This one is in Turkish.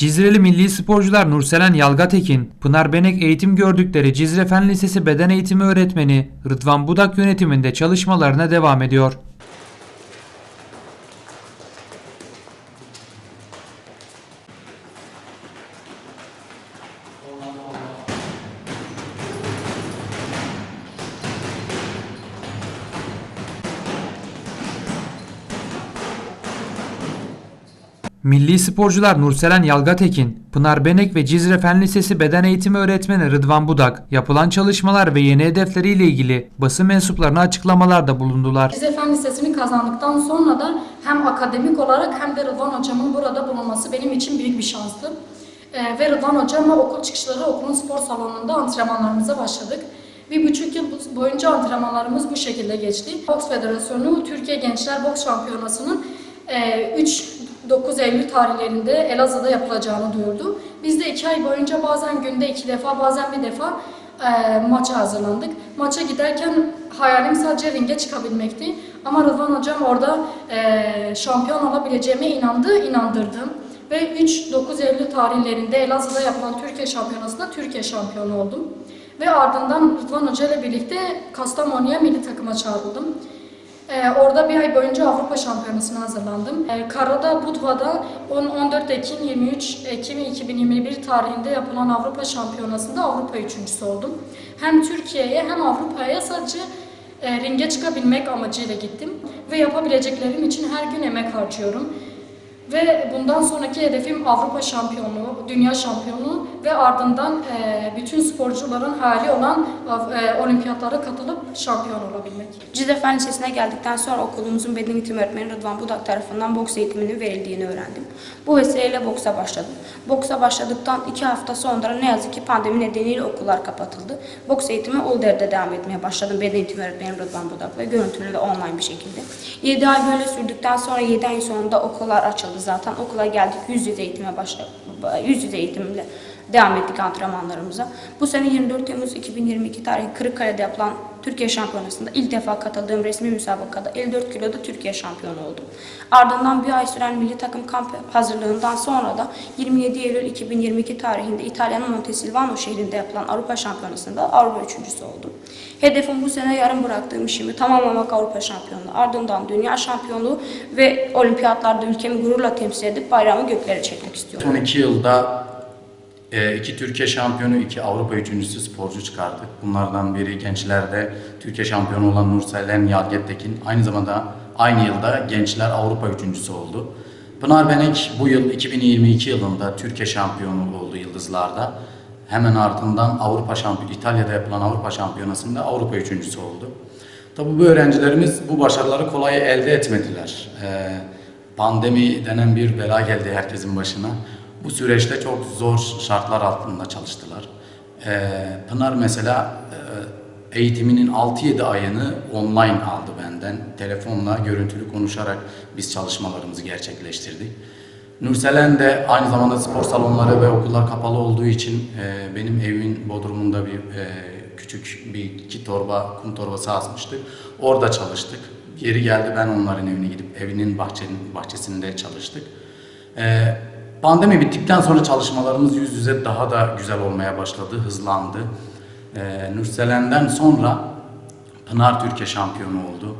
Cizreli milli sporcular Nurselen Yalgatekin, Pınar Benek eğitim gördükleri Cizre Fen Lisesi Beden Eğitimi öğretmeni Rıdvan Budak yönetiminde çalışmalarına devam ediyor. Milli sporcular Nurselen Yalgatekin, Pınar Benek ve Cizre Fen Lisesi Beden Eğitimi Öğretmeni Rıdvan Budak, yapılan çalışmalar ve yeni hedefleriyle ilgili basın mensuplarına açıklamalarda bulundular. Rize Fen Lisesi'ni kazandıktan sonra da hem akademik olarak hem de Rıdvan Hocam'ın burada bulunması benim için büyük bir şanstı. Ee, ve Rıdvan Hocam'la okul çıkışları okulun spor salonunda antrenmanlarımıza başladık. Bir buçuk yıl boyunca antrenmanlarımız bu şekilde geçti. Boks Federasyonu Türkiye Gençler Boks Şampiyonası'nın e, 3-9 Eylül tarihlerinde Elazığ'da yapılacağını duyurdu. Biz de iki ay boyunca bazen günde iki defa bazen bir defa e, maça hazırlandık. Maça giderken hayalim sadece ringe çıkabilmekti. Ama Rıdvan Hocam orada e, şampiyon olabileceğime inandı, inandırdım. Ve 3-9 Eylül tarihlerinde Elazığ'da yapılan Türkiye Şampiyonası'nda Türkiye şampiyonu oldum. Ve ardından Rıdvan Hoca ile birlikte Kastamonu'ya milli takıma çağrıldım. Ee, orada bir ay boyunca Avrupa Şampiyonası'na hazırlandım. Ee, Karada, Budva'da 10 14 Ekim 23 Ekim 2021 tarihinde yapılan Avrupa Şampiyonası'nda Avrupa üçüncüsü oldum. Hem Türkiye'ye hem Avrupa'ya sadece e, ringe çıkabilmek amacıyla gittim. Ve yapabileceklerim için her gün emek harcıyorum. Ve bundan sonraki hedefim Avrupa şampiyonluğu, dünya şampiyonluğu ve ardından e, bütün sporcuların hayali olan e, olimpiyatlara katılıp şampiyon olabilmek. Cizre Fen Lisesi'ne geldikten sonra okulumuzun beden eğitimi öğretmeni Rıdvan Budak tarafından boks eğitiminin verildiğini öğrendim. Bu vesileyle boksa başladım. Boksa başladıktan iki hafta sonra ne yazık ki pandemi nedeniyle okullar kapatıldı. Boks eğitimi Ulder'de devam etmeye başladım. Beden eğitimi öğretmenim Rıdvan Budak ve görüntülü ve online bir şekilde. 7 ay böyle sürdükten sonra 7 ayın sonunda okullar açıldı zaten. Okula geldik yüz yüze eğitime başladık. Yüz yüze eğitimle devam ettik antrenmanlarımıza. Bu sene 24 Temmuz 2022 tarihi Kırıkkale'de yapılan Türkiye Şampiyonası'nda ilk defa katıldığım resmi müsabakada 54 kiloda Türkiye şampiyonu oldum. Ardından bir ay süren milli takım kamp hazırlığından sonra da 27 Eylül 2022 tarihinde İtalya'nın Montesilvano şehrinde yapılan Avrupa Şampiyonası'nda Avrupa üçüncüsü oldum. Hedefim bu sene yarım bıraktığım işimi tamamlamak Avrupa şampiyonluğu, ardından dünya şampiyonluğu ve olimpiyatlarda ülkemi gururla temsil edip bayrağımı göklere çekmek istiyorum. Son iki yılda e, iki Türkiye şampiyonu, iki Avrupa üçüncüsü sporcu çıkardık. Bunlardan biri gençlerde Türkiye şampiyonu olan Nurselen Yalgettekin. Aynı zamanda aynı yılda gençler Avrupa üçüncüsü oldu. Pınar Benek bu yıl 2022 yılında Türkiye şampiyonu oldu yıldızlarda. Hemen ardından Avrupa şampiyonu, İtalya'da yapılan Avrupa şampiyonasında Avrupa üçüncüsü oldu. Tabii bu öğrencilerimiz bu başarıları kolay elde etmediler. Ee, pandemi denen bir bela geldi herkesin başına. Bu süreçte çok zor şartlar altında çalıştılar. Ee, Pınar mesela e, eğitiminin 6-7 ayını online aldı benden. Telefonla görüntülü konuşarak biz çalışmalarımızı gerçekleştirdik. Nurselen de aynı zamanda spor salonları ve okullar kapalı olduğu için e, benim evimin bodrumunda bir e, küçük bir iki torba kum torbası asmıştık. Orada çalıştık. Yeri geldi ben onların evine gidip evinin bahçenin bahçesinde çalıştık. E, pandemi bittikten sonra çalışmalarımız yüz yüze daha da güzel olmaya başladı, hızlandı. E, Nurselen'den sonra Pınar Türkiye şampiyonu oldu.